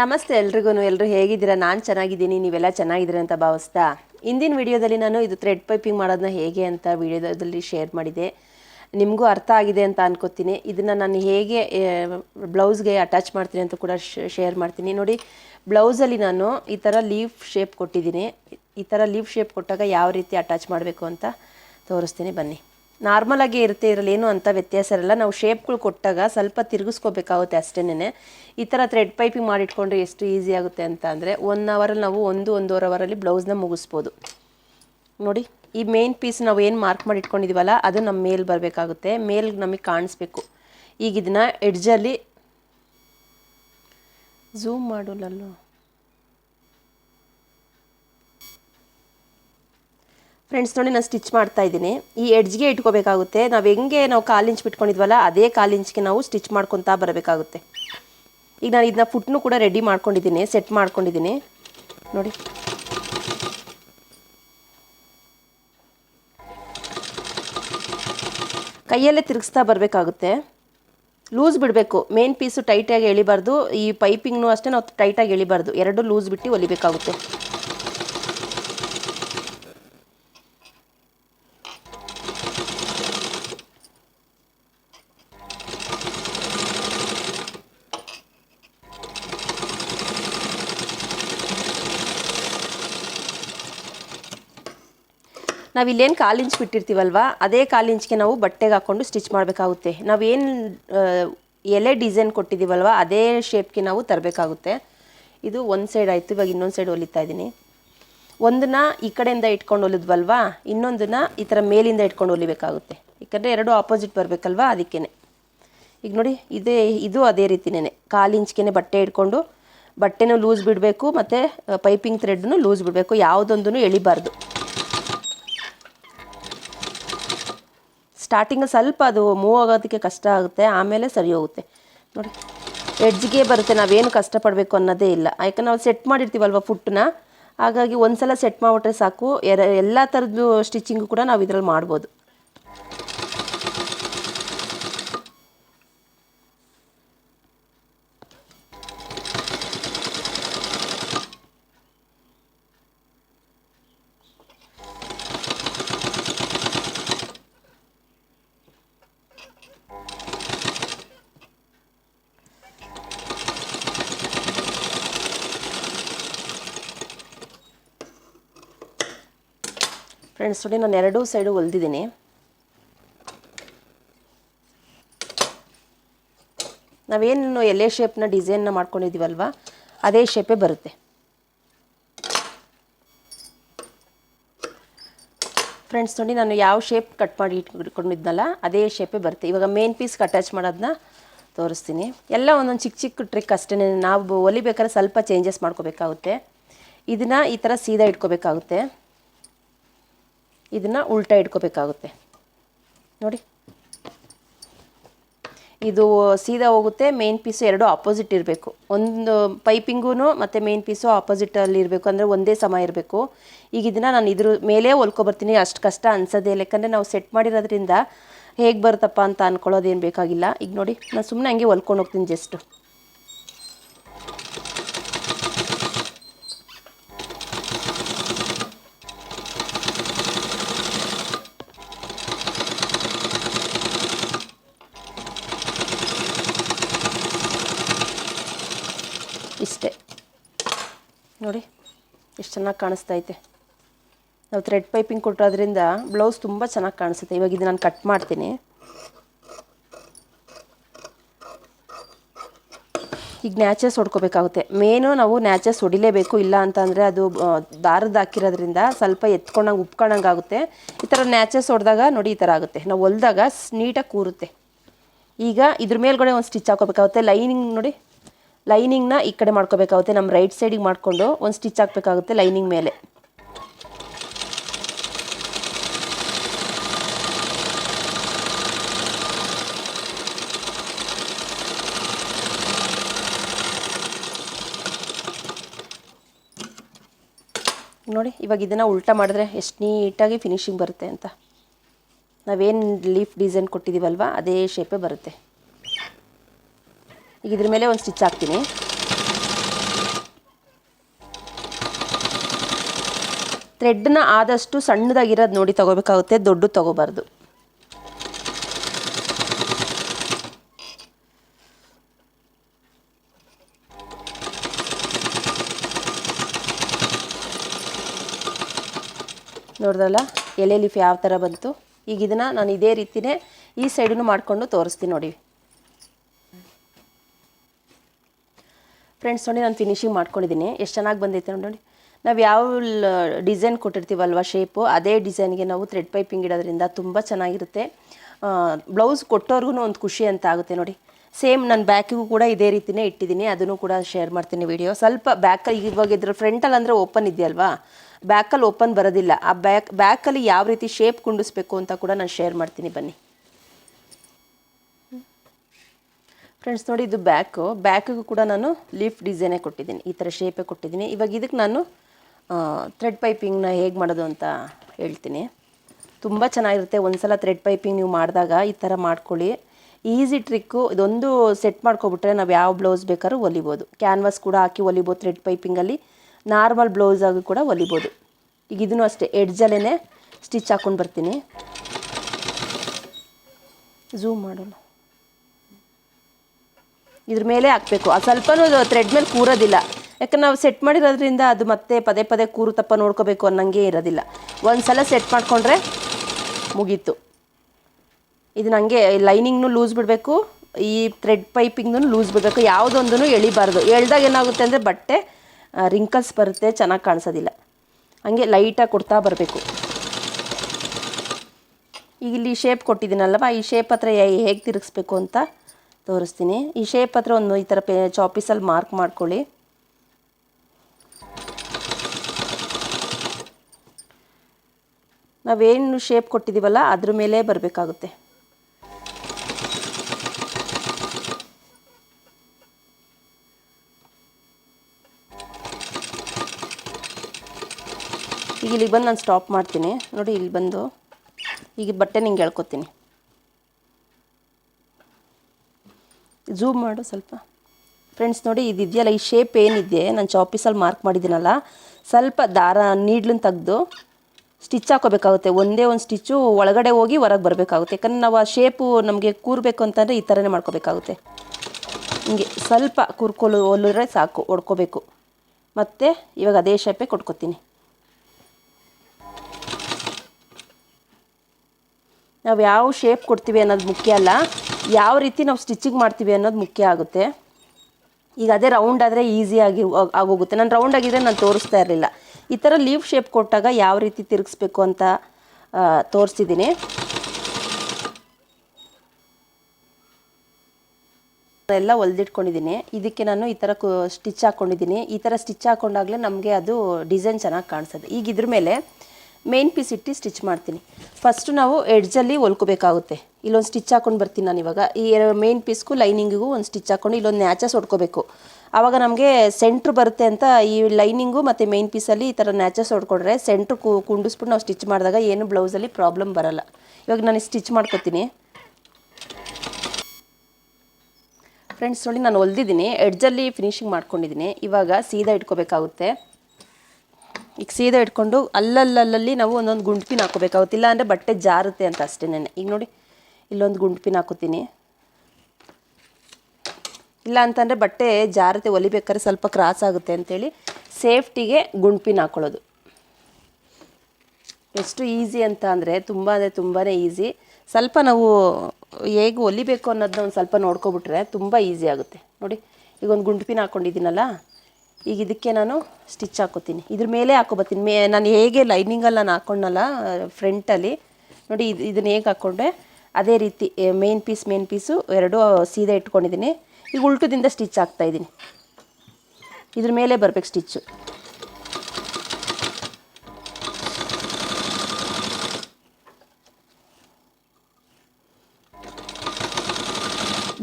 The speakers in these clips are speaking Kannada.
ನಮಸ್ತೆ ಎಲ್ರಿಗೂ ಎಲ್ಲರೂ ಹೇಗಿದ್ದೀರಾ? ನಾನು ಚೆನ್ನಾಗಿದ್ದೀನಿ, ನೀವೆಲ್ಲ ಚೆನ್ನಾಗಿದ್ದೀರಾ ಅಂತ ಭಾವಿಸ್ತಾ. ಇಂದಿನ ವಿಡಿಯೋದಲ್ಲಿ ನಾನು ಇದು ಥ್ರೆಡ್ ಪೈಪಿಂಗ್ ಮಾಡೋದನ್ನ ಹೇಗೆ ಅಂತ ವಿಡಿಯೋದಲ್ಲಿ ಶೇರ್ ಮಾಡಿದೆ. ನಿಮಗೂ ಅರ್ಥ ಆಗಿದೆ ಅಂತ ಅನ್ಕೋತೀನಿ. ಇದನ್ನು ನಾನು ಹೇಗೆ ಬ್ಲೌಸ್ಗೆ ಅಟ್ಯಾಚ್ ಮಾಡ್ತೀನಿ ಅಂತ ಕೂಡ ಶೇರ್ ಮಾಡ್ತೀನಿ. ನೋಡಿ, ಬ್ಲೌಸಲ್ಲಿ ನಾನು ಈ ಥರ ಲೀಫ್ ಶೇಪ್ ಕೊಟ್ಟಿದ್ದೀನಿ. ಈ ಥರ ಲೀಫ್ ಶೇಪ್ ಕೊಟ್ಟಾಗ ಯಾವ ರೀತಿ ಅಟ್ಯಾಚ್ ಮಾಡಬೇಕು ಅಂತ ತೋರಿಸ್ತೀನಿ. ಬನ್ನಿ. ನಾರ್ಮಲಾಗಿ ಇರುತ್ತೆ ಇರಲಿ ಏನು ಅಂತ ವ್ಯತ್ಯಾಸ ಇರಲ್ಲ. ನಾವು ಶೇಪ್ಗಳು ಕೊಟ್ಟಾಗ ಸ್ವಲ್ಪ ತಿರುಗಿಸ್ಕೋಬೇಕಾಗುತ್ತೆ ಅಷ್ಟೇನೆ ಈ ಥರ ಥ್ರೆಡ್ ಪೈಪಿಂಗ್ ಮಾಡಿಟ್ಕೊಂಡು ಎಷ್ಟು ಈಸಿ ಆಗುತ್ತೆ ಅಂತ ಅಂದರೆ ಒನ್ ಅವರಲ್ಲಿ ನಾವು ಒಂದು, ಒಂದೂವರೆ ಅವರಲ್ಲಿ ಬ್ಲೌಸ್ನ ಮುಗಿಸ್ಬೋದು. ನೋಡಿ, ಈ ಮೇನ್ ಪೀಸ್ ನಾವು ಏನು ಮಾರ್ಕ್ ಮಾಡಿ ಇಟ್ಕೊಂಡಿದ್ದೀವಲ್ಲ ಅದು ನಮ್ಮ ಮೇಲೆ ಬರಬೇಕಾಗುತ್ತೆ. ಮೇಲ್ ನಮಗೆ ಕಾಣಿಸ್ಬೇಕು. ಈಗ ಇದನ್ನ ಎಡ್ಜಲ್ಲಿ ಝೂಮ್ ಮಾಡೋಲ್ಲಲ್ಲೋ ಫ್ರೆಂಡ್ಸ್ ನೋಡಿ ನಾನು ಸ್ಟಿಚ್ ಮಾಡ್ತಾ ಇದ್ದೀನಿ. ಈ ಎಡ್ಜ್ಗೆ ಇಟ್ಕೋಬೇಕಾಗುತ್ತೆ. ನಾವು ಹೆಂಗೆ ನಾವು ಕಾಲು ಇಂಚ್ ಬಿಟ್ಕೊಂಡಿದ್ವಲ್ಲ, ಅದೇ ಕಾಲು ಇಂಚ್ಗೆ ನಾವು ಸ್ಟಿಚ್ ಮಾಡ್ಕೊತಾ ಬರಬೇಕಾಗುತ್ತೆ. ಈಗ ನಾನು ಇದನ್ನ ಫುಟ್ನು ಕೂಡ ರೆಡಿ ಮಾಡ್ಕೊಂಡಿದ್ದೀನಿ ಸೆಟ್ ಮಾಡ್ಕೊಂಡಿದ್ದೀನಿ. ನೋಡಿ. ಕೈಯಲ್ಲೇ ತಿರುಗಿಸ್ತಾ ಬರಬೇಕಾಗುತ್ತೆ. ಲೂಸ್ ಬಿಡಬೇಕು. ಮೇನ್ ಪೀಸು ಟೈಟಾಗಿ ಎಳಿಬಾರ್ದು. ಈ ಪೈಪಿಂಗ್ನು ಅಷ್ಟೇ ನಾವು ಟೈಟಾಗಿ ಎಳಿಬಾರ್ದು. ಎರಡು ಲೂಸ್ ಬಿಟ್ಟು ಹೊಲಿಬೇಕಾಗುತ್ತೆ ನಾವು ಇಲ್ಲೇನು ಕಾಲು ಇಂಚ್ ಬಿಟ್ಟಿರ್ತೀವಲ್ವ, ಅದೇ ಕಾಲು ಇಂಚ್ಗೆ ನಾವು ಬಟ್ಟೆಗೆ ಹಾಕ್ಕೊಂಡು ಸ್ಟಿಚ್ ಮಾಡಬೇಕಾಗುತ್ತೆ. ನಾವೇನು ಎಲೆ ಡಿಸೈನ್ ಕೊಟ್ಟಿದ್ದೀವಲ್ವ ಅದೇ ಶೇಪ್ಗೆ ನಾವು ತರಬೇಕಾಗುತ್ತೆ. ಇದು ಒಂದು ಸೈಡ್ ಆಯಿತು, ಇವಾಗ ಇನ್ನೊಂದು ಸೈಡ್ ಹೊಲಿತಾ ಇದ್ದೀನಿ. ಒಂದನ್ನ ಈ ಕಡೆಯಿಂದ ಇಟ್ಕೊಂಡು ಹೊಲಿದ್ವಲ್ವಾ ಇನ್ನೊಂದನ್ನು ಈ ಥರ ಮೇಲಿಂದ ಇಟ್ಕೊಂಡು ಹೊಲಿಬೇಕಾಗುತ್ತೆ. ಯಾಕಂದರೆ ಎರಡು ಆಪೋಸಿಟ್ ಬರಬೇಕಲ್ವಾ ಅದಕ್ಕೇ ಈಗ ನೋಡಿ, ಇದೇ, ಇದು ಅದೇ ರೀತಿನೇ ಕಾಲು ಇಂಚ್ಗೆ ಬಟ್ಟೆ ಇಟ್ಕೊಂಡು ಬಟ್ಟೆನೂ ಲೂಸ್ ಬಿಡಬೇಕು, ಮತ್ತು ಪೈಪಿಂಗ್ ಥ್ರೆಡ್ನು ಲೂಸ್ ಬಿಡಬೇಕು ಯಾವುದೊಂದೂ ಎಳಿಬಾರ್ದು. ಸ್ಟಾರ್ಟಿಂಗ್ ಸ್ವಲ್ಪ ಅದು ಮೂವ್ ಆಗೋದಕ್ಕೆ ಕಷ್ಟ ಆಗುತ್ತೆ, ಆಮೇಲೆ ಸರಿ ಹೋಗುತ್ತೆ. ನೋಡಿ ಎಡ್ಜ್ಗೆ ಬರುತ್ತೆ, ನಾವೇನು ಕಷ್ಟಪಡಬೇಕು ಅನ್ನೋದೇ ಇಲ್ಲ. ಯಾಕಂದ್ರೆ ನಾವು ಸೆಟ್ ಮಾಡಿರ್ತೀವಲ್ವ ಫುಟ್ಟನ್ನ ಹಾಗಾಗಿ ಒಂದು ಸಲ ಸೆಟ್ ಮಾಡಿಬಿಟ್ರೆ ಸಾಕು. ಎರ ಎಲ್ಲ ಥರದ್ದು ಸ್ಟಿಚಿಂಗು ಕೂಡ ನಾವು ಇದರಲ್ಲಿ ಮಾಡ್ಬೋದು. ಫ್ರೆಂಡ್ಸ್ ನೋಡಿ ನಾನು ಎರಡೂ ಸೈಡು ಹೊಲ್ದಿದ್ದೀನಿ. ನಾವೇನು ಎಲೆ ಶೇಪ್ನ ಡಿಸೈನ್ನ ಮಾಡ್ಕೊಂಡಿದ್ದೀವಲ್ವ? ಅದೇ ಶೇಪೇ ಬರುತ್ತೆ. ಫ್ರೆಂಡ್ಸ್ ನೋಡಿ ನಾನು ಯಾವ ಶೇಪ್ ಕಟ್ ಮಾಡಿ ಇಟ್ಕೊಂಡಿದ್ನಲ್ಲ ಅದೇ ಶೇಪೇ ಬರುತ್ತೆ. ಇವಾಗ ಮೇನ್ ಪೀಸ್ಗೆ ಅಟ್ಯಾಚ್ ಮಾಡೋದನ್ನ ತೋರಿಸ್ತೀನಿ. ಎಲ್ಲ ಒಂದೊಂದು ಚಿಕ್ಕ ಚಿಕ್ಕ ಟ್ರಿಕ್ ಅಷ್ಟೇ ನಾವು ಹೊಲಿಬೇಕಾದ್ರೆ ಸ್ವಲ್ಪ ಚೇಂಜಸ್ ಮಾಡ್ಕೋಬೇಕಾಗುತ್ತೆ. ಇದನ್ನು ಈ ಥರ ಸೀದಾ ಇಟ್ಕೋಬೇಕಾಗುತ್ತೆ. ಇದನ್ನು ಉಲ್ಟಾ ಇಟ್ಕೋಬೇಕಾಗುತ್ತೆ. ನೋಡಿ. ಇದು ಸೀದಾ ಹೋಗುತ್ತೆ ಮೇನ್ ಪೀಸು ಎರಡು ಆಪೋಸಿಟ್ ಇರಬೇಕು. ಒಂದು ಪೈಪಿಂಗೂ ಮತ್ತು ಮೇನ್ ಪೀಸು ಆಪೋಸಿಟಲ್ಲಿ ಇರಬೇಕು, ಅಂದರೆ ಒಂದೇ ಸಮ ಇರಬೇಕು. ಈಗ ಇದನ್ನು ನಾನು ಇದ್ರ ಮೇಲೆ ಹೊಲ್ಕೊಬರ್ತೀನಿ ಅಷ್ಟು ಕಷ್ಟ ಅನ್ಸೋದೇ ಯಾಕಂದರೆ ನಾವು ಸೆಟ್ ಮಾಡಿರೋದ್ರಿಂದ ಹೇಗೆ ಬರುತ್ತಪ್ಪ ಅಂತ ಅಂದ್ಕೊಳ್ಳೋದೇನು ಬೇಕಾಗಿಲ್ಲ. ಈಗ ನೋಡಿ, ನಾನು ಸುಮ್ಮನೆ ಹಂಗೆ ಹೊಲ್ಕೊಂಡು ಹೋಗ್ತೀನಿ ಜಸ್ಟು ಇಷ್ಟೇ ನೋಡಿ ಎಷ್ಟು ಚೆನ್ನಾಗಿ ಕಾಣಿಸ್ತಾ ಐತೆ. ನಾವು ಥ್ರೆಡ್ ಪೈಪಿಂಗ್ ಕೊಟ್ಟೋದ್ರಿಂದ ಬ್ಲೌಸ್ ತುಂಬ ಚೆನ್ನಾಗಿ ಕಾಣಿಸುತ್ತೆ. ಇವಾಗ ಇದು ನಾನು ಕಟ್ ಮಾಡ್ತೀನಿ. ಈಗ ನ್ಯಾಚಸ್ ಹೊಡ್ಕೋಬೇಕಾಗುತ್ತೆ. ಮೇನು ನಾವು ನ್ಯಾಚಸ್ ಹೊಡಿಲೇಬೇಕು. ಇಲ್ಲ ಅಂತಂದರೆ ಅದು ದಾರದ ಹಾಕಿರೋದ್ರಿಂದ ಸ್ವಲ್ಪ ಎತ್ಕೊಂಡಂಗೆ ಉಪ್ಕೊಂಡಂಗೆ ಆಗುತ್ತೆ. ಈ ಥರ ನ್ಯಾಚಸ್ ಹೊಡೆದಾಗ ನೋಡಿ ಈ ಥರ ಆಗುತ್ತೆ. ನಾವು ಹೊಲ್ದಾಗ ನೀಟಾಗಿ ಕೂರುತ್ತೆ. ಈಗ ಇದ್ರ ಮೇಲ್ಗಡೆ ಒಂದು ಸ್ಟಿಚ್ ಹಾಕೋಬೇಕಾಗುತ್ತೆ. ಲೈನಿಂಗ್ ನೋಡಿ. ಲೈನಿಂಗ್ನ ಈ ಕಡೆ ಮಾಡ್ಕೋಬೇಕಾಗುತ್ತೆ. ನಮ್ಮ ರೈಟ್ ಸೈಡಿಗೆ ಮಾಡಿಕೊಂಡು ಒಂದು ಸ್ಟಿಚ್ ಹಾಕಬೇಕಾಗುತ್ತೆ ಲೈನಿಂಗ್ ಮೇಲೆ. ನೋಡಿ, ಇವಾಗ ಇದನ್ನು ಉಲ್ಟಾ ಮಾಡಿದ್ರೆ ಎಷ್ಟು ನೀಟಾಗಿ ಫಿನಿಶಿಂಗ್ ಬರುತ್ತೆ ಅಂತ. ನಾವೇನು ಲೀಫ್ ಡಿಸೈನ್ ಕೊಟ್ಟಿದ್ದೀವಲ್ವ ಅದೇ ಶೇಪೇ ಬರುತ್ತೆ. ಈಗ ಇದ್ರ ಮೇಲೆ ಒಂದು ಸ್ಟಿಚ್ ಹಾಕ್ತೀನಿ. ಥ್ರೆಡ್ನ ಆದಷ್ಟು ಸಣ್ಣದಾಗಿರೋದು ನೋಡಿ ತೊಗೋಬೇಕಾಗುತ್ತೆ ದೊಡ್ಡ ತೊಗೋಬಾರ್ದು. ನೋಡಿದ್ರಲ್ಲ ಎಲೆ ಲೀಫ್ ಯಾವ ಥರ ಬಂತು? ಈಗ ಇದನ್ನು ನಾನು ಇದೇ ರೀತಿಯೇ ಈ ಸೈಡನ್ನು ಮಾಡಿಕೊಂಡು ತೋರಿಸ್ತೀನಿ ನೋಡಿ. ಫ್ರೆಂಡ್ಸ್ ನೋಡಿ ನಾನು ಫಿನಿಶಿಂಗ್ ಮಾಡ್ಕೊಂಡಿದ್ದೀನಿ ಎಷ್ಟು ಚೆನ್ನಾಗಿ ಬಂದೈತೆ ನೋಡಿ ನಾವು ಯಾವ ಡಿಸೈನ್ ಕೊಟ್ಟಿರ್ತೀವಲ್ವ ಶೇಪು ಅದೇ ಡಿಸೈನ್ಗೆ ನಾವು ಥ್ರೆಡ್ ಪೈಪಿಂಗ್ ಇಡೋದ್ರಿಂದ ತುಂಬ ಚೆನ್ನಾಗಿರುತ್ತೆ. ಬ್ಲೌಸ್ ಕೊಟ್ಟೋರ್ಗು ಒಂದು ಖುಷಿ ಅಂತ ಆಗುತ್ತೆ ನೋಡಿ. ಸೇಮ್ ನಾನು ಬ್ಯಾಕಿಗೂ ಕೂಡ ಇದೇ ರೀತಿನೇ ಇಟ್ಟಿದ್ದೀನಿ ಅದನ್ನು ಕೂಡ ಶೇರ್ ಮಾಡ್ತೀನಿ ವಿಡಿಯೋ ಸ್ವಲ್ಪ ಬ್ಯಾಕಲ್ಲಿ ಇವಾಗ ಇದ್ರ ಫ್ರಂಟಲ್ಲಿ ಅಂದರೆ ಓಪನ್ ಇದೆಯಲ್ವಾ? ಬ್ಯಾಕಲ್ಲಿ ಓಪನ್ ಬರೋದಿಲ್ಲ. ಆ ಬ್ಯಾಕ್ ಬ್ಯಾಕಲ್ಲಿ ಯಾವ ರೀತಿ ಶೇಪ್ ಕುಂಡಿಸ್ಬೇಕು ಅಂತ ಕೂಡ ನಾನು ಶೇರ್ ಮಾಡ್ತೀನಿ ಬನ್ನಿ. ಫ್ರೆಂಡ್ಸ್ ನೋಡಿ ಇದು ಬ್ಯಾಕು ಬ್ಯಾಕಿಗೂ ಕೂಡ ನಾನು ಲೀಫ್ ಡಿಸೈನೇ ಕೊಟ್ಟಿದ್ದೀನಿ. ಈ ಥರ ಶೇಪೇ ಕೊಟ್ಟಿದ್ದೀನಿ. ಇವಾಗ ಇದಕ್ಕೆ ನಾನು ಥ್ರೆಡ್ ಪೈಪಿಂಗ್ನ ಹೇಗೆ ಮಾಡೋದು ಅಂತ ಹೇಳ್ತೀನಿ. ತುಂಬ ಚೆನ್ನಾಗಿರುತ್ತೆ. ಒಂದ್ಸಲ ಥ್ರೆಡ್ ಪೈಪಿಂಗ್ ನೀವು ಮಾಡಿದಾಗ ಈ ಥರ ಮಾಡ್ಕೊಳ್ಳಿ. ಈಸಿ ಟ್ರಿಕ್ಕು ಇದೊಂದು ಸೆಟ್ ಮಾಡ್ಕೊಬಿಟ್ರೆ ನಾವು ಯಾವ ಬ್ಲೌಸ್ ಬೇಕಾದ್ರೂ ಹೊಲಿಬೋದು. ಕ್ಯಾನ್ವಾಸ್ ಕೂಡ ಹಾಕಿ ಹೊಲಿಬೋದು ಥ್ರೆಡ್ ಪೈಪಿಂಗಲ್ಲಿ ನಾರ್ಮಲ್ ಬ್ಲೌಸಾಗಿ ಕೂಡ ಹೊಲಿಬೋದು. ಈಗ ಇದನ್ನು ಅಷ್ಟೇ ಎಡ್ಜಲ್ಲೇ ಸ್ಟಿಚ್ ಹಾಕ್ಕೊಂಡು ಬರ್ತೀನಿ. ಝೂಮ್ ಮಾಡೋಣ. ಇದ್ರ ಮೇಲೆ ಹಾಕಬೇಕು. ಅದು ಸ್ವಲ್ಪನೂ ಥ್ರೆಡ್ ಮೇಲೆ ಕೂರೋದಿಲ್ಲ. ಯಾಕಂದ್ರೆ ನಾವು ಸೆಟ್ ಮಾಡಿರೋದ್ರಿಂದ ಅದು ಮತ್ತೆ ಪದೇ ಪದೇ ಕೂರು ತಪ್ಪ ನೋಡ್ಕೋಬೇಕು ಅನ್ನಂಗೆ ಇರೋದಿಲ್ಲ. ಒಂದು ಸಲ ಸೆಟ್ ಮಾಡಿಕೊಂಡ್ರೆ ಮುಗೀತು. ಇದು ನನಗೆ ಲೈನಿಂಗ್ನು ಲೂಸ್ ಬಿಡಬೇಕು. ಈ ಥ್ರೆಡ್ ಪೈಪಿಂಗ್ನು ಲೂಸ್ ಬಿಡಬೇಕು. ಯಾವುದೊಂದೂ ಎಳಿಬಾರ್ದು. ಎಳ್ದಾಗ ಏನಾಗುತ್ತೆ ಅಂದರೆ ಬಟ್ಟೆ ರಿಂಕಲ್ಸ್ ಬರುತ್ತೆ, ಚೆನ್ನಾಗಿ ಕಾಣಿಸೋದಿಲ್ಲ. ಹಂಗೆ ಲೈಟಾಗಿ ಕೊಡ್ತಾ ಬರಬೇಕು. ಈಗ ಇಲ್ಲಿ ಶೇಪ್ ಕೊಟ್ಟಿದ್ದೀನಲ್ವ? ಈ ಶೇಪ್ ಹತ್ರ ಹೇಗೆ ತಿರುಗಿಸ್ಬೇಕು ಅಂತ ತೋರಿಸ್ತೀನಿ. ಈ ಶೇಪ್ ಹತ್ರ ಒಂದು ಈ ಥರ ಪೇ ಚಾಪೀಸಲ್ಲಿ ಮಾರ್ಕ್ ಮಾಡ್ಕೊಳ್ಳಿ. ನಾವೇನು ಶೇಪ್ ಕೊಟ್ಟಿದ್ದೀವಲ್ಲ ಅದ್ರ ಮೇಲೆ ಬರಬೇಕಾಗುತ್ತೆ. ಈಗ ಇಲ್ಲಿಗೆ ಬಂದು ನಾನು ಸ್ಟಾಪ್ ಮಾಡ್ತೀನಿ. ನೋಡಿ, ಇಲ್ಲಿ ಬಂದು ಈಗ ಬಟ್ಟೆ ನಿಂಗೆ ಹೇಳ್ಕೊತೀನಿ. ಝೂಮ್ ಮಾಡು ಸ್ವಲ್ಪ. ಫ್ರೆಂಡ್ಸ್ ನೋಡಿ ಇದಿದೆಯಲ್ಲ, ಈ ಶೇಪ್ ಏನಿದೆ, ನಾನು ಚಾಪೀಸಲ್ಲಿ ಮಾರ್ಕ್ ಮಾಡಿದ್ದೀನಲ್ಲ, ಸ್ವಲ್ಪ ದಾರ ನೀಡ್ಲನ್ನ ತೆಗೆದು ಸ್ಟಿಚ್ ಹಾಕೋಬೇಕಾಗುತ್ತೆ. ಒಂದೇ ಒಂದು ಸ್ಟಿಚ್ಚು ಒಳಗಡೆ ಹೋಗಿ ಹೊರಗೆ ಬರಬೇಕಾಗುತ್ತೆ. ಯಾಕಂದ್ರೆ ನಾವು ಆ ಶೇಪು ನಮಗೆ ಕೂರಬೇಕು ಅಂತಂದರೆ ಈ ಥರನೇ ಮಾಡ್ಕೋಬೇಕಾಗುತ್ತೆ. ಹಿಂಗೆ ಸ್ವಲ್ಪ ಕೂರ್ಕೊಲು ಹೊಲಿದ್ರೆ ಸಾಕು ಹೊಡ್ಕೋಬೇಕು ಮತ್ತು ಇವಾಗ ಅದೇ ಶೇಪೇ ಕೊಟ್ಕೋತೀನಿ. ನಾವು ಯಾವ ಶೇಪ್ ಕೊಡ್ತೀವಿ ಅನ್ನೋದು ಮುಖ್ಯ ಅಲ್ಲ. ಯಾವ ರೀತಿ ನಾವು ಸ್ಟಿಚಿಂಗ್ ಮಾಡ್ತೀವಿ ಅನ್ನೋದು ಮುಖ್ಯ ಆಗುತ್ತೆ. ಈಗ ಅದೇ ರೌಂಡ್ ಆದರೆ ಈಸಿಯಾಗಿ ಆಗೋಗುತ್ತೆ. ನಾನು ರೌಂಡ್ ಆಗಿದ್ರೆ ನಾನು ತೋರಿಸ್ತಾ ಇರಲಿಲ್ಲ. ಈ ಥರ ಲೀವ್ ಶೇಪ್ ಕೊಟ್ಟಾಗ ಯಾವ ರೀತಿ ತಿರುಗಿಸ್ಬೇಕು ಅಂತ ತೋರಿಸಿದ್ದೀನಿ ಎಲ್ಲ ಹೊಲ್ದಿಟ್ಕೊಂಡಿದ್ದೀನಿ ಇದಕ್ಕೆ ನಾನು ಈ ಥರ ಸ್ಟಿಚ್ ಹಾಕ್ಕೊಂಡಿದ್ದೀನಿ ಈ ಥರ ಸ್ಟಿಚ್ ಹಾಕ್ಕೊಂಡಾಗಲೇ ನಮಗೆ ಅದು ಡಿಸೈನ್ ಚೆನ್ನಾಗಿ ಕಾಣಿಸುತ್ತೆ ಈಗ ಇದ್ರ ಮೇಲೆ ಮೇನ್ ಪೀಸ್ ಇಟ್ಟು ಸ್ಟಿಚ್ ಮಾಡ್ತೀನಿ. ಫಸ್ಟು ನಾವು ಎಡ್ಜಲ್ಲಿ ಹೊಲ್ಕೋಬೇಕಾಗುತ್ತೆ. ಇಲ್ಲೊಂದು ಸ್ಟಿಚ್ ಹಾಕೊಂಡು ಬರ್ತೀನಿ ನಾನು ಇವಾಗ. ಈ ಮೇನ್ ಪೀಸ್ಗೂ ಲೈನಿಂಗಿಗೂ ಒಂದು ಸ್ಟಿಚ್ ಹಾಕ್ಕೊಂಡು ಇಲ್ಲೊಂದು ನ್ಯಾಚಸ್ ಹೊಡ್ಕೋಬೇಕು. ಆವಾಗ ನಮಗೆ ಸೆಂಟ್ರ್ ಬರುತ್ತೆ ಅಂತ ಈ ಲೈನಿಂಗು ಮತ್ತು ಮೇನ್ ಪೀಸಲ್ಲಿ ಈ ಥರ ನ್ಯಾಚಸ್ ಹೊಡ್ಕೊಂಡ್ರೆ ಸೆಂಟ್ರ್ ಕುಂಡಿಸ್ಬಿಟ್ಟು ನಾವು ಸ್ಟಿಚ್ ಮಾಡಿದಾಗ ಏನು ಬ್ಲೌಸಲ್ಲಿ ಪ್ರಾಬ್ಲಮ್ ಬರಲ್ಲ. ಇವಾಗ ನಾನು ಸ್ಟಿಚ್ ಮಾಡ್ಕೊತೀನಿ. ಫ್ರೆಂಡ್ಸ್ ನೋಡಿ ನಾನು ಹೊಲ್ದಿದ್ದೀನಿ. ಎಡ್ಜಲ್ಲಿ ಫಿನಿಶಿಂಗ್ ಮಾಡ್ಕೊಂಡಿದ್ದೀನಿ. ಇವಾಗ ಸೀದಾ ಇಟ್ಕೋಬೇಕಾಗುತ್ತೆ. ಈಗ ಸೀದಾ ಇಟ್ಕೊಂಡು ಅಲ್ಲಲ್ಲಲ್ಲಿ ನಾವು ಒಂದೊಂದು ಗುಂಡ್ಪಿನ ಹಾಕೋಬೇಕಾಗುತ್ತೆ ಇಲ್ಲ ಅಂದರೆ ಬಟ್ಟೆ ಜಾರುತ್ತೆ ಅಂತ ಅಷ್ಟೇನೆ ಈಗ ನೋಡಿ, ಇಲ್ಲೊಂದು ಗುಂಡ್ಪಿನ ಹಾಕೋತೀನಿ ಇಲ್ಲ ಅಂತಂದರೆ ಬಟ್ಟೆ ಜಾರುತ್ತೆ ಹೊಲಿಬೇಕಾದ್ರೆ ಸ್ವಲ್ಪ ಕ್ರಾಸ್ ಆಗುತ್ತೆ ಅಂತೇಳಿ ಸೇಫ್ಟಿಗೆ ಗುಂಡ್ಪಿನ ಹಾಕೊಳ್ಳೋದು. ಎಷ್ಟು ಈಸಿ ಅಂತ ಅಂದರೆ ತುಂಬ ಅಂದರೆ ತುಂಬಾ ಈಸಿ ಸ್ವಲ್ಪ ನಾವು ಹೇಗೆ ಹೊಲಿಬೇಕು ಅನ್ನೋದನ್ನ ಒಂದು ಸ್ವಲ್ಪ ನೋಡ್ಕೊಬಿಟ್ರೆ ತುಂಬ ಈಸಿ ಆಗುತ್ತೆ. ನೋಡಿ, ಈಗ ಒಂದು ಗುಂಡ್ಪಿನ ಹಾಕ್ಕೊಂಡಿದ್ದೀನಲ್ಲ ಈಗ ಇದಕ್ಕೆ ನಾನು ಸ್ಟಿಚ್ ಹಾಕೋತೀನಿ. ಇದ್ರ ಮೇಲೆ ಹಾಕೋಬತ್ತೀನಿ. ಮೇ, ನಾನು ಹೇಗೆ ಲೈನಿಂಗಲ್ಲಿ ನಾನು ಹಾಕ್ಕೊಂಡಲ್ಲ ಫ್ರಂಟಲ್ಲಿ ನೋಡಿ, ಇದು ಇದನ್ನ ಹೇಗೆ ಹಾಕ್ಕೊಂಡೆ ಅದೇ ರೀತಿ ಮೇನ್ ಪೀಸ್ ಮೇನ್ ಪೀಸು ಎರಡು ಸೀದಾ ಇಟ್ಕೊಂಡಿದ್ದೀನಿ. ಈಗ ಉಲ್ಟದಿಂದ ಸ್ಟಿಚ್ ಹಾಕ್ತಾಯಿದ್ದೀನಿ ಇದ್ರ ಮೇಲೆ ಬರ್ಬೇಕು ಸ್ಟಿಚ್ಚು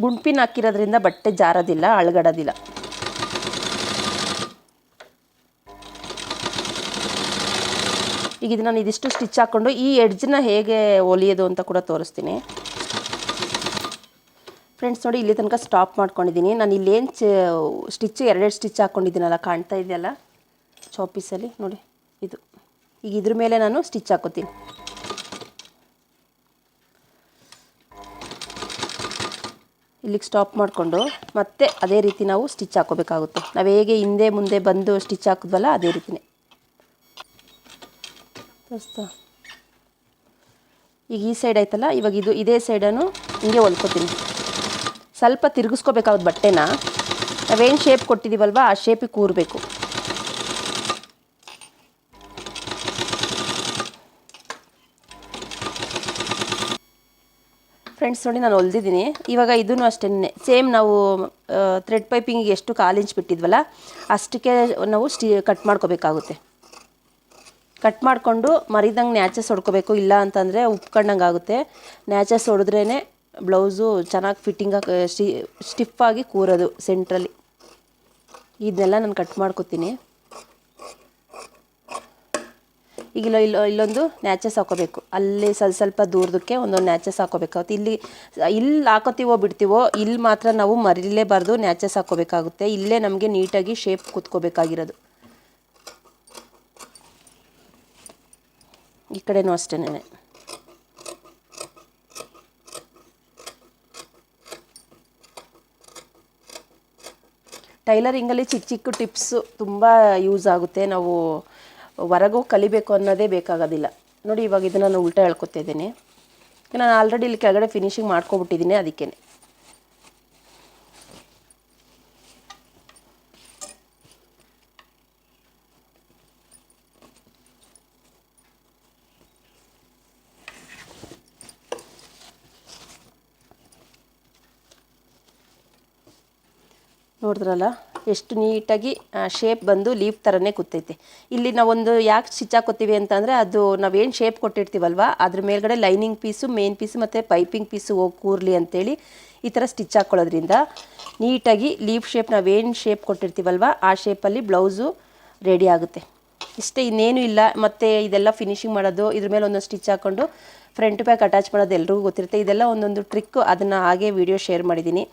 ಗುಂಡ್ಪಿನ ಹಾಕಿರೋದ್ರಿಂದ ಬಟ್ಟೆ ಜಾರೋದಿಲ್ಲ, ಅಳ್ಗಡೋದಿಲ್ಲ. ಈಗ ಇದು ನಾನು ಇದಿಷ್ಟು ಸ್ಟಿಚ್ ಹಾಕ್ಕೊಂಡು ಈ ಎಡ್ಜ್ನ ಹೇಗೆ ಹೊಲಿಯೋದು ಅಂತ ಕೂಡ ತೋರಿಸ್ತೀನಿ. ಫ್ರೆಂಡ್ಸ್ ನೋಡಿ ಇಲ್ಲಿ ತನಕ ಸ್ಟಾಪ್ ಮಾಡ್ಕೊಂಡಿದ್ದೀನಿ. ನಾನು ಇಲ್ಲೇನು ಚ ಸ್ಟಿಚ್ ಎರಡೆರಡು ಸ್ಟಿಚ್ ಹಾಕ್ಕೊಂಡಿದ್ದೀನಲ್ಲ ಕಾಣ್ತಾ ಇದೆಯಲ್ಲ? ಚಾಪೀಸಲ್ಲಿ ನೋಡಿ, ಇದು. ಈಗ ಇದ್ರ ಮೇಲೆ ನಾನು ಸ್ಟಿಚ್ ಹಾಕೋತೀನಿ. ಇಲ್ಲಿಗೆ ಸ್ಟಾಪ್ ಮಾಡಿಕೊಂಡು ಮತ್ತೆ ಅದೇ ರೀತಿ ನಾವು ಸ್ಟಿಚ್ ಹಾಕೋಬೇಕಾಗುತ್ತೆ. ನಾವು ಹೇಗೆ ಹಿಂದೆ ಮುಂದೆ ಬಂದು ಸ್ಟಿಚ್ ಹಾಕಿದ್ವಲ್ಲ, ಅದೇ ರೀತಿನೇ. ದೋಸ್ತ ಈಗ ಈ ಸೈಡ್ ಆಯ್ತಲ್ಲ? ಇವಾಗ ಇದು ಇದೇ ಸೈಡನ್ನು ಹಿಂಗೆ ಹೊಲ್ಕೋತೀನಿ. ಸ್ವಲ್ಪ ತಿರುಗಿಸ್ಕೋಬೇಕಾಗುತ್ತೆ ಬಟ್ಟೆನ. ನಾವೇನು ಶೇಪ್ ಕೊಟ್ಟಿದ್ದೀವಲ್ವ ಆ ಶೇಪಿಗೆ ಕೂರಬೇಕು. ಫ್ರೆಂಡ್ಸ್ ನೋಡಿ, ನಾನು ಹೊಲ್ದಿದ್ದೀನಿ. ಇವಾಗ ಇದೂ ಅಷ್ಟೇ ಸೇಮ್ ನಾವು ಥ್ರೆಡ್ ಪೈಪಿಂಗಿಗೆ ಎಷ್ಟು ಕಾಲು ಇಂಚ್ ಬಿಟ್ಟಿದ್ವಲ್ಲ, ಅಷ್ಟಕ್ಕೆ ನಾವು ಸ್ಟಿ ಕಟ್ ಮಾಡ್ಕೋಬೇಕಾಗುತ್ತೆ. ಕಟ್ ಮಾಡಿಕೊಂಡು ಮರಿದಂಗೆ ನ್ಯಾಚಸ್ ಹೊಡ್ಕೋಬೇಕು ಇಲ್ಲ ಅಂತಂದರೆ ಉಪ್ಕೊಂಡಂಗೆ ಆಗುತ್ತೆ ನ್ಯಾಚಸ್ ಹೊಡೆದ್ರೇ ಬ್ಲೌಸು ಚೆನ್ನಾಗಿ ಫಿಟ್ಟಿಂಗಾಗಿ ಸ್ಟಿ ಸ್ಟಿಫಾಗಿ ಕೂರೋದು ಸೆಂಟ್ರಲ್ಲಿ ಇದನ್ನೆಲ್ಲ ನಾನು ಕಟ್ ಮಾಡ್ಕೊತೀನಿ. ಈಗ ಇಲ್ಲ ಇಲ್ಲ, ಇಲ್ಲೊಂದು ನ್ಯಾಚಸ್ ಹಾಕೋಬೇಕು ಅಲ್ಲಿ ಸ್ವಲ್ಪ ಸ್ವಲ್ಪ ದೂರದಕ್ಕೆ ಒಂದೊಂದು ನ್ಯಾಚಸ್ ಹಾಕೋಬೇಕಾಗುತ್ತೆ ಇಲ್ಲಿ ಇಲ್ಲಿ ಹಾಕೋತೀವೋ ಬಿಡ್ತೀವೋ ಇಲ್ಲಿ ಮಾತ್ರ ನಾವು ಮರಿಲೇಬಾರ್ದು ನ್ಯಾಚಸ್ ಹಾಕೋಬೇಕಾಗುತ್ತೆ ಇಲ್ಲೇ ನಮಗೆ ನೀಟಾಗಿ ಶೇಪ್ ಕುತ್ಕೋಬೇಕಾಗಿರೋದು. ಈ ಕಡೆನೂ ಅಷ್ಟೇನೆ ಟೈಲರಿಂಗಲ್ಲಿ ಚಿಕ್ಕ ಚಿಕ್ಕ ಟಿಪ್ಸು ತುಂಬ ಯೂಸ್ ಆಗುತ್ತೆ. ನಾವು ಹೊರಗೂ ಕಲಿಬೇಕು ಅನ್ನೋದೇ ಬೇಕಾಗೋದಿಲ್ಲ. ನೋಡಿ ಇವಾಗ ಇದನ್ನು ನಾನು ಉಲ್ಟಾ ಹೇಳ್ಕೊತಾ ಇದ್ದೀನಿ. ನಾನು ಆಲ್ರೆಡಿ ಇಲ್ಲಿ ಕೆಳಗಡೆ ಫಿನಿಶಿಂಗ್ ಮಾಡ್ಕೊಬಿಟ್ಟಿದ್ದೀನಿ ಅದಕ್ಕೇ ನೋಡಿದ್ರಲ್ಲ, ಎಷ್ಟು ನೀಟಾಗಿ ಶೇಪ್ ಬಂದು ಲೀಫ್ ಥರನೇ ಕೂತೈತೆ. ಇಲ್ಲಿ ನಾವೊಂದು ಯಾಕೆ ಸ್ಟಿಚ್ ಹಾಕೋತೀವಿ ಅಂತಂದರೆ, ಅದು ನಾವೇನು ಶೇಪ್ ಕೊಟ್ಟಿರ್ತೀವಲ್ವ, ಅದ್ರ ಮೇಲ್ಗಡೆ ಲೈನಿಂಗ್ ಪೀಸು ಮೇನ್ ಪೀಸು ಮತ್ತು ಪೈಪಿಂಗ್ ಪೀಸು ಹೋಗಿ ಕೂರಲಿ ಅಂತೇಳಿ ಈ ಥರ ಸ್ಟಿಚ್ ಹಾಕ್ಕೊಳ್ಳೋದ್ರಿಂದ ನೀಟಾಗಿ ಲೀಫ್ ಶೇಪ್ ನಾವೇನು ಶೇಪ್ ಕೊಟ್ಟಿರ್ತೀವಲ್ವ, ಆ ಶೇಪಲ್ಲಿ ಬ್ಲೌಸು ರೆಡಿ ಆಗುತ್ತೆ. ಇಷ್ಟೇ ಇನ್ನೇನು ಇಲ್ಲ. ಮತ್ತು ಇದೆಲ್ಲ ಫಿನಿಶಿಂಗ್ ಮಾಡೋದು, ಇದ್ರ ಮೇಲೆ ಒಂದೊಂದು ಸ್ಟಿಚ್ ಹಾಕ್ಕೊಂಡು ಫ್ರಂಟ್ ಬ್ಯಾಕ್ ಅಟ್ಯಾಚ್ ಮಾಡೋದು ಎಲ್ರಿಗೂ ಗೊತ್ತಿರುತ್ತೆ. ಇದೆಲ್ಲ ಒಂದೊಂದು ಟ್ರಿಕ್ಕು ಅದನ್ನು ಹಾಗೆ ವಿಡಿಯೋ ಶೇರ್ ಮಾಡಿದ್ದೀನಿ.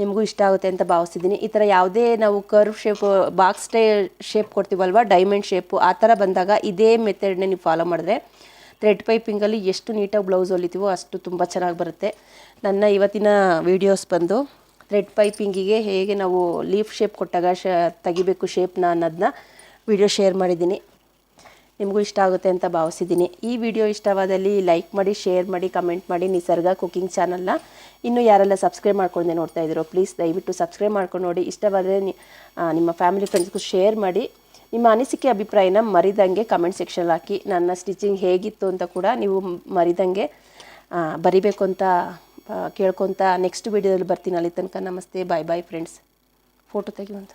ನಿಮಗೂ ಇಷ್ಟ ಆಗುತ್ತೆ ಅಂತ ಭಾವಿಸ್ತಿದ್ದೀನಿ. ಈ ಥರ ಯಾವುದೇ ನಾವು curve shape box tie shape ಕೊಡ್ತೀವಲ್ವ diamond shape ಆ ಥರ ಬಂದಾಗ ಇದೇ ಮೆಥಡ್ನೇ ನೀವು ಫಾಲೋ ಮಾಡಿದ್ರೆ ಥ್ರೆಡ್ ಪೈಪಿಂಗಲ್ಲಿ ಎಷ್ಟು ನೀಟಾಗಿ ಬ್ಲೌಸ್ ಹೊಲಿತೀವೋ ಅಷ್ಟು ತುಂಬ ಚೆನ್ನಾಗಿ ಬರುತ್ತೆ. ನನ್ನ ಇವತ್ತಿನ ವೀಡಿಯೋಸ್ ಬಂದು ಥ್ರೆಡ್ ಪೈಪಿಂಗಿಗೆ ಹೇಗೆ ನಾವು ಲೀಫ್ ಶೇಪ್ ಕೊಟ್ಟಾಗ ಶ, ತೆಗಿಬೇಕು ಶೇಪ್ನ ಅನ್ನೋದನ್ನ ವಿಡಿಯೋ ಶೇರ್ ಮಾಡಿದ್ದೀನಿ. ನಿಮಗೂ ಇಷ್ಟ ಆಗುತ್ತೆ ಅಂತ ಭಾವಿಸಿದ್ದೀನಿ. ಈ ವಿಡಿಯೋ ಇಷ್ಟವಾದಲ್ಲಿ ಲೈಕ್ ಮಾಡಿ, ಶೇರ್ ಮಾಡಿ, ಕಮೆಂಟ್ ಮಾಡಿ, ನಿಸರ್ಗ ಕುಕ್ಕಿಂಗ್ ಚಾನಲ್ನ ಇನ್ನೂ ಯಾರೆಲ್ಲ ಸಬ್ಸ್ಕ್ರೈಬ್ ಮಾಡ್ಕೊಂಡೆ ನೋಡ್ತಾ ಇದ್ದೀರೋ, ಪ್ಲೀಸ್ ದಯವಿಟ್ಟು ಸಬ್ಸ್ಕ್ರೈಬ್ ಮಾಡ್ಕೊಂಡು ನೋಡಿ. ಇಷ್ಟವಾದರೆ ನಿಮ್ಮ ಫ್ಯಾಮಿಲಿ ಫ್ರೆಂಡ್ಸ್ಗೂ ಶೇರ್ ಮಾಡಿ. ನಿಮ್ಮ ಅನಿಸಿಕೆ, ಅಭಿಪ್ರಾಯನ ಮರಿದಂಗೆ ಕಮೆಂಟ್ ಸೆಕ್ಷನ್ ಹಾಕಿ. ನನ್ನ ಸ್ಟಿಚಿಂಗ್ ಹೇಗಿತ್ತು ಅಂತ ಕೂಡ ನೀವು ಮರಿದಂಗೆ ಬರಿಬೇಕು ಅಂತ ಕೇಳ್ಕೊತ ನೆಕ್ಸ್ಟ್ ವಿಡಿಯೋದಲ್ಲಿ ಬರ್ತೀನಿ ಅಲ್ಲಿ ತನಕ. ನಮಸ್ತೆ. Bye bye friends photo ತೆಗಿಯುವಂತ.